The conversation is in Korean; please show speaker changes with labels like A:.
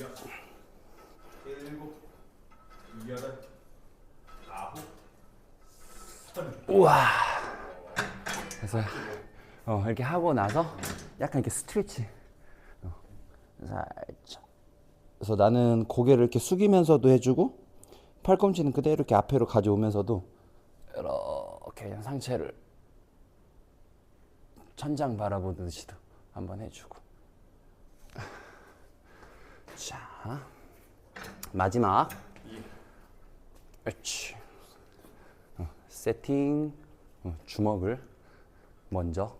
A: 여섯, 일곱.
B: 우와. 그래서 어, 이렇게 하고 나서 약간 이렇게 스트레치. 어, 살짝. 그래서 나는 고개를 이렇게 숙이면서도 해주고 팔꿈치는 그대로 이렇게 앞으로 가져오면서도 이렇게 상체를 천장 바라보듯이도 한번 해주고. 자 마지막. 그렇지. 어, 세팅 어, 주먹을 먼저